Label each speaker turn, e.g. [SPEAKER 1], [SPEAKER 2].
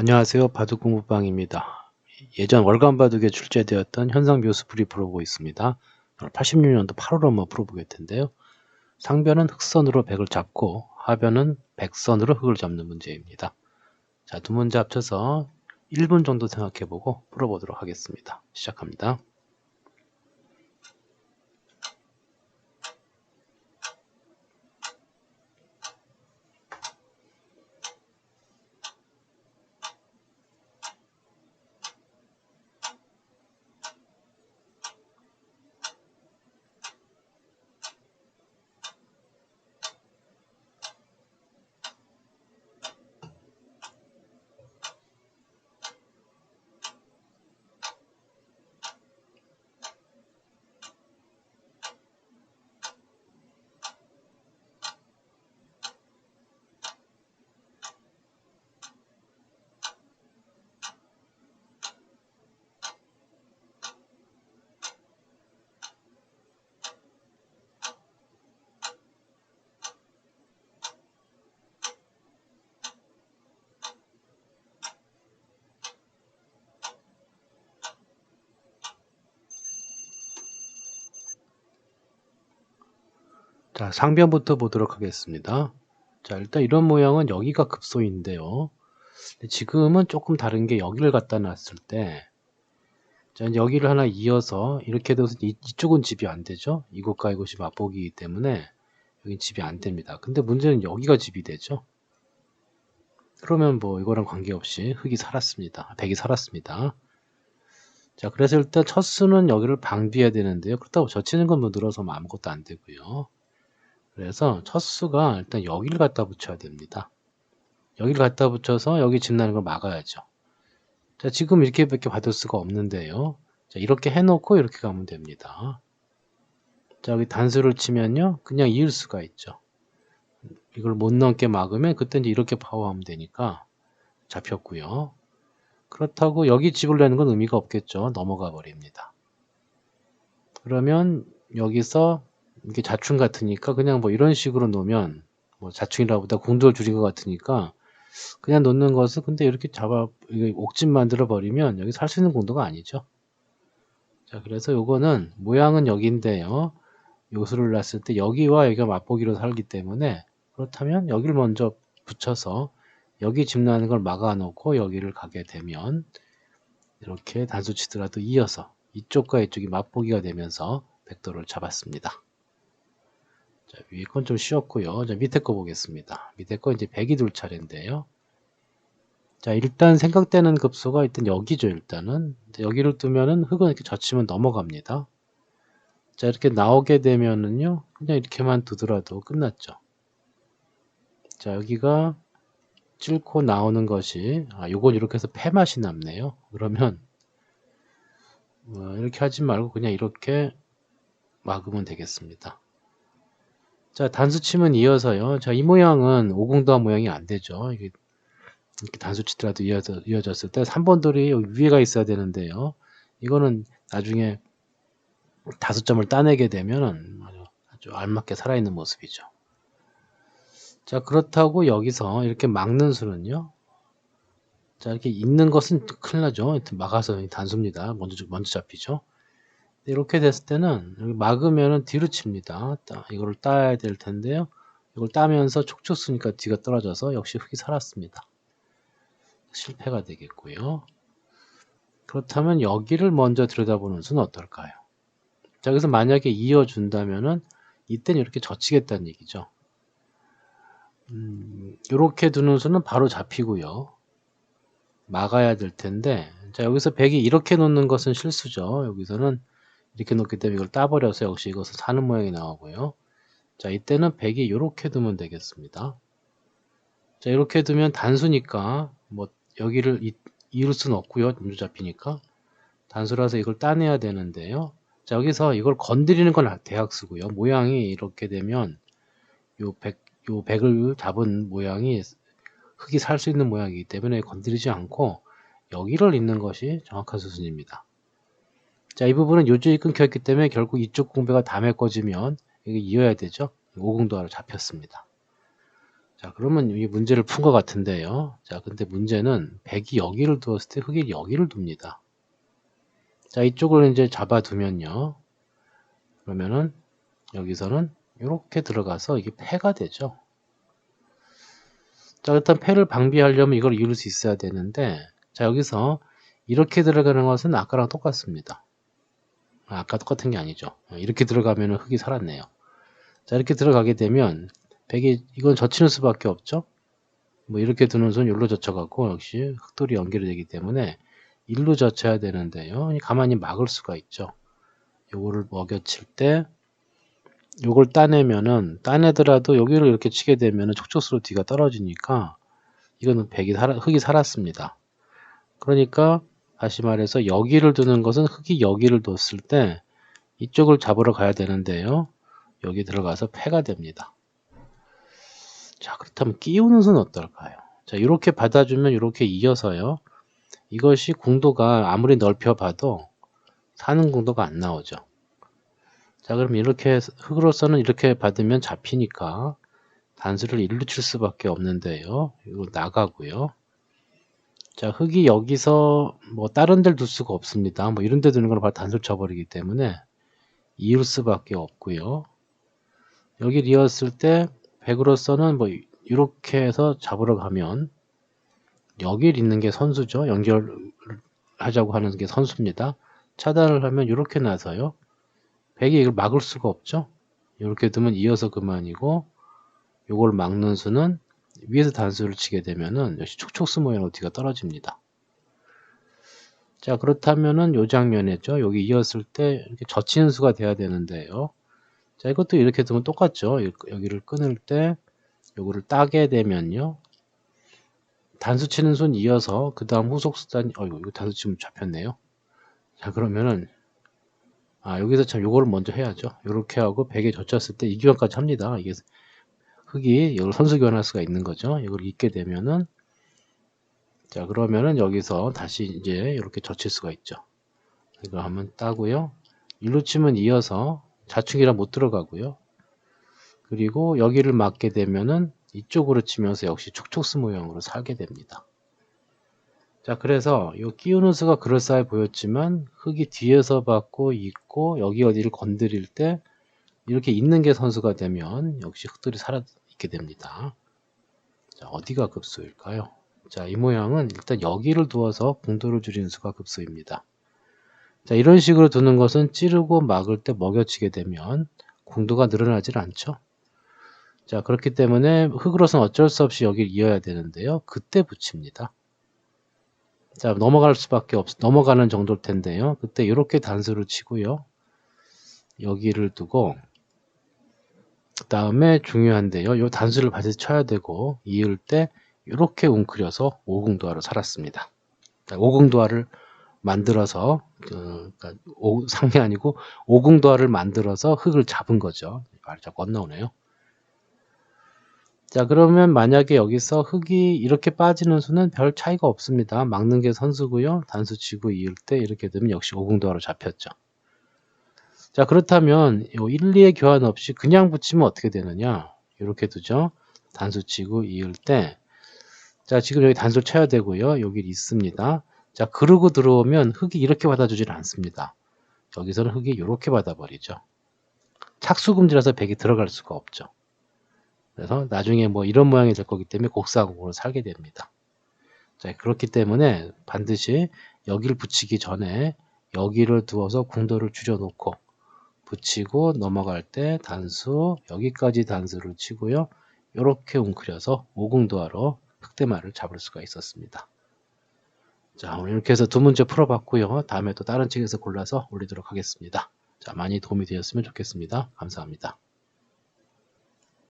[SPEAKER 1] 안녕하세요. 바둑 공부방입니다. 예전 월간 바둑에 출제되었던 현상 묘수 풀이 풀어보고 있습니다. 오늘 86년도 8월 한번 풀어보겠 텐데요. 상변은 흑선으로 백을 잡고 하변은 백선으로 흑을 잡는 문제입니다. 자, 두 문제 합쳐서 1분 정도 생각해보고 풀어보도록 하겠습니다. 시작합니다. 자, 상변부터 보도록 하겠습니다. 자, 일단 이런 모양은 여기가 급소인데요. 지금은 조금 다른 게 여기를 갖다 놨을 때, 자, 여기를 하나 이어서 이렇게 돼서 이, 이쪽은 집이 안 되죠. 이곳과 이곳이 맛보기이기 때문에 여기 집이 안 됩니다. 근데 문제는 여기가 집이 되죠. 그러면 뭐 이거랑 관계없이 흙이 살았습니다. 백이 살았습니다. 자, 그래서 일단 첫 수는 여기를 방비해야 되는데요. 그렇다고 젖히는 늘어서 뭐 아무것도 안 되고요. 그래서 첫 수가 일단 여기를 갖다 붙여야 됩니다. 여기를 갖다 붙여서 여기 집 나는 걸 막아야죠. 자, 지금 이렇게밖에 받을 수가 없는데요. 자, 이렇게 해놓고 이렇게 가면 됩니다. 자, 여기 단수를 치면요. 그냥 이을 수가 있죠. 이걸 못 넘게 막으면 그때 이제 이렇게 파워하면 되니까 잡혔고요. 그렇다고 여기 집을 내는 건 의미가 없겠죠. 넘어가 버립니다. 그러면 여기서 이게 자충 같으니까 그냥 뭐 이런 식으로 놓으면 뭐 자충이라 보다 궁돌 줄인 것 같으니까 그냥 놓는 것은 근데 이렇게 잡아 옥집 만들어 버리면 여기 살 수 있는 공도가 아니죠. 자 그래서 요거는 모양은 여기인데요. 요수를 놨을 때 여기와 여기가 맛보기로 살기 때문에 그렇다면 여기를 먼저 붙여서 여기 집 나는 걸 막아 놓고 여기를 가게 되면 이렇게 단수 치더라도 이어서 이쪽과 이쪽이 맛보기가 되면서 백도를 잡았습니다. 자, 위에 건 좀 쉬웠고요. 자, 밑에 거 보겠습니다. 밑에 거 이제 100이 둘 차례인데요. 자, 일단 생각되는 급소가 일단 여기죠, 일단은. 여기를 두면은 흙은 이렇게 젖히면 넘어갑니다. 자, 이렇게 나오게 되면은요, 그냥 이렇게만 두더라도 끝났죠. 자, 여기가 찔고 나오는 것이, 아, 요건 이렇게 해서 폐 맛이 남네요. 그러면, 어, 이렇게 하지 말고 그냥 이렇게 막으면 되겠습니다. 자, 단수치면 이어서요. 자, 이 모양은 오공도한 모양이 안 되죠. 이게 이렇게 단수치더라도 이어져, 이어졌을 때 3번 돌이 여기 위에가 있어야 되는데요. 이거는 나중에 다섯 점을 따내게 되면 아주, 아주 알맞게 살아있는 모습이죠. 자, 그렇다고 여기서 이렇게 막는 수는요. 자, 이렇게 있는 것은 큰일 나죠. 막아서 단수입니다. 먼저, 먼저 잡히죠. 이렇게 됐을 때는 여기 막으면은 뒤로 칩니다. 이거를 따야 될 텐데요. 이걸 따면서 촉촉 쓰니까 뒤가 떨어져서 역시 흙이 살았습니다. 실패가 되겠고요. 그렇다면 여기를 먼저 들여다보는 수는 어떨까요? 자, 그래서 만약에 이어준다면은 이때는 이렇게 젖히겠다는 얘기죠. 음, 이렇게 두는 수는 바로 잡히고요. 막아야 될 텐데, 자, 여기서 백이 이렇게 놓는 것은 실수죠. 여기서는 이렇게 놓기 때문에 이걸 따버려서 역시 이것을 사는 모양이 나오고요. 자, 이때는 100이 이렇게 두면 되겠습니다. 자, 이렇게 두면 단수니까 뭐 여기를 이, 이을 수는 없고요. 문주 잡히니까. 단수라서 이걸 따내야 되는데요. 자, 여기서 이걸 건드리는 건 대학수고요. 모양이 이렇게 되면 요 100, 요 100을 잡은 모양이 흙이 살 수 있는 모양이기 때문에 건드리지 않고 여기를 잇는 것이 정확한 수순입니다. 자, 이 부분은 요주이 끊겼기 때문에 결국 이쪽 공배가 다 메꿔지면 이게 이어야 되죠. 오공도하로 잡혔습니다. 자, 그러면 이 문제를 푼 것 같은데요. 자, 근데 문제는 100이 여기를 두었을 때 흙이 여기를 둡니다. 자, 이쪽을 이제 잡아두면요. 그러면은 여기서는 이렇게 들어가서 이게 패가 되죠. 자, 일단 패를 방비하려면 이걸 이룰 수 있어야 되는데, 자, 여기서 이렇게 들어가는 것은 아까랑 똑같습니다. 아, 아까 똑같은 게 아니죠. 이렇게 들어가면 흙이 살았네요. 자, 이렇게 들어가게 되면, 백이, 이건 젖히는 수밖에 없죠. 뭐, 이렇게 두는 손 일로 젖혀갖고, 역시 흙돌이 연결이 되기 때문에, 일로 젖혀야 되는데요. 가만히 막을 수가 있죠. 요거를 먹여칠 때, 요걸 따내면은 따내더라도 여기를 이렇게 치게 되면은 촉촉수로 뒤가 떨어지니까 이거는 백이 살아, 흙이 살았습니다. 그러니까 다시 말해서 여기를 두는 것은 흙이 여기를 뒀을 때 이쪽을 잡으러 가야 되는데요. 여기 들어가서 패가 됩니다. 자 그렇다면 끼우는 수는 어떨까요? 자 이렇게 받아주면 이렇게 이어서요. 이것이 궁도가 아무리 넓혀봐도 사는 궁도가 안 나오죠. 자 그럼 이렇게 흙으로서는 이렇게 받으면 잡히니까 단수를 일로 칠 수밖에 없는데요. 이거 나가고요. 자 흙이 여기서 뭐 다른 데를 둘 수가 없습니다. 뭐 이런 데 두는 걸 바로 단수를 쳐버리기 때문에 이을 수밖에 없고요. 여기 이었을 때 100으로서는 뭐 이렇게 해서 잡으러 가면 여기 있는 게 선수죠. 연결하자고 하는 게 선수입니다. 차단을 하면 이렇게 나서요. 100이 이걸 막을 수가 없죠. 이렇게 두면 이어서 그만이고 이걸 막는 수는 위에서 단수를 치게 되면은 역시 촉촉수 모양으로 뒤가 떨어집니다. 자 그렇다면은 요 장면에죠. 여기 이었을 때 이렇게 젖히는 수가 돼야 되는데요. 자 이것도 이렇게 두면 똑같죠. 여기를 끊을 때 요거를 따게 되면요. 단수 치는 손 이어서 그 다음 후속 수단 어 이거 단수 치면 잡혔네요. 자 그러면은 아, 여기서 참 요거를 먼저 해야죠. 이렇게 하고 100에 젖혔을 때이 교환까지 합니다. 이게 흙이 이걸 선수 교환할 수가 있는 거죠. 이걸 잊게 되면은 자, 그러면은 여기서 다시 이제 이렇게 젖힐 수가 있죠. 이거 한번 따고요. 일로 치면 이어서 자축이라 못 들어가고요. 그리고 여기를 맞게 되면은 이쪽으로 치면서 역시 촉촉스 모양으로 살게 됩니다. 자 그래서 이 끼우는 수가 그럴싸해 보였지만 흙이 뒤에서 받고 있고 여기 어디를 건드릴 때 이렇게 있는 게 선수가 되면 역시 흙들이 살아 있게 됩니다. 자 어디가 급수일까요? 자 이 모양은 일단 여기를 두어서 공도를 줄이는 수가 급수입니다. 자 이런 식으로 두는 것은 찌르고 막을 때 먹여치게 되면 공도가 늘어나질 않죠. 자 그렇기 때문에 흙으로서는 어쩔 수 없이 여기를 이어야 되는데요. 그때 붙입니다. 자, 넘어갈 수밖에 없, 넘어가는 정도일 텐데요. 그때 이렇게 단수를 치고요. 여기를 두고, 그 다음에 중요한데요. 이 단수를 반드시 쳐야 되고, 이을 때 이렇게 웅크려서 오궁도화로 살았습니다. 오궁도화를 만들어서, 그, 그러니까 오, 상이 아니고 오궁도화를 만들어서 흙을 잡은 거죠. 말이 자꾸 안 나오네요. 자 그러면 만약에 여기서 흙이 이렇게 빠지는 수는 별 차이가 없습니다. 막는 게 선수고요. 단수 치고 이을 때 이렇게 되면 역시 오궁도화로 잡혔죠. 자 그렇다면 이 1, 2의 교환 없이 그냥 붙이면 어떻게 되느냐 이렇게 두죠. 단수 치고 이을 때 자 지금 여기 단수 쳐야 되고요. 여기 있습니다. 자 그러고 들어오면 흙이 이렇게 받아주질 않습니다. 여기서는 흙이 이렇게 받아버리죠. 착수금지라서 백이 들어갈 수가 없죠. 그래서 나중에 뭐 이런 모양이 될 거기 때문에 곡사공으로 살게 됩니다. 자, 그렇기 때문에 반드시 여기를 붙이기 전에 여기를 두어서 궁도를 줄여놓고 붙이고 넘어갈 때 단수 여기까지 단수를 치고요. 이렇게 웅크려서 오궁도하로 흑대마를 잡을 수가 있었습니다. 자 오늘 이렇게 해서 두 문제 풀어봤고요. 다음에 또 다른 책에서 골라서 올리도록 하겠습니다. 자 많이 도움이 되었으면 좋겠습니다. 감사합니다.